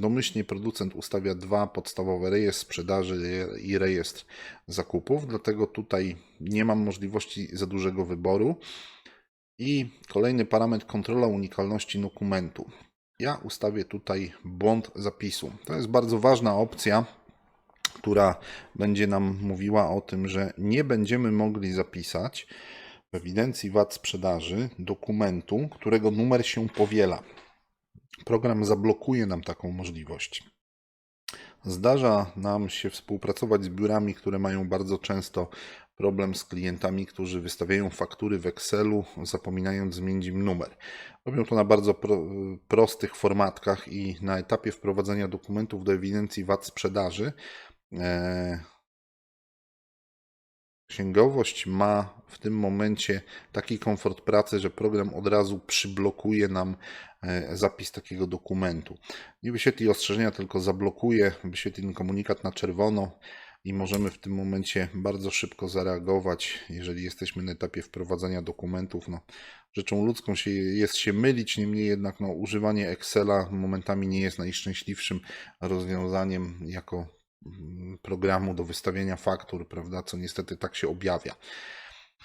domyślnie producent ustawia dwa podstawowe rejestr sprzedaży i rejestr zakupów, dlatego tutaj nie mam możliwości za dużego wyboru. I kolejny parametr kontrola unikalności dokumentu. Ja ustawię tutaj błąd zapisu. To jest bardzo ważna opcja, która będzie nam mówiła o tym, że nie będziemy mogli zapisać w ewidencji VAT sprzedaży dokumentu, którego numer się powiela. Program zablokuje nam taką możliwość. Zdarza nam się współpracować z biurami, które mają bardzo często problem z klientami, którzy wystawiają faktury w Excelu, zapominając zmienić im numer. Robią to na bardzo pro, prostych formatkach i na etapie wprowadzenia dokumentów do ewidencji VAT sprzedaży e, księgowość ma w tym momencie taki komfort pracy, że program od razu przyblokuje nam e, zapis takiego dokumentu. Nie wyświetli ostrzeżenia, tylko zablokuje, wyświetli komunikat na czerwono i możemy w tym momencie bardzo szybko zareagować, jeżeli jesteśmy na etapie wprowadzania dokumentów. No, rzeczą ludzką się, jest się mylić, niemniej jednak no, używanie Excela momentami nie jest najszczęśliwszym rozwiązaniem jako programu do wystawiania faktur, prawda, co niestety tak się objawia.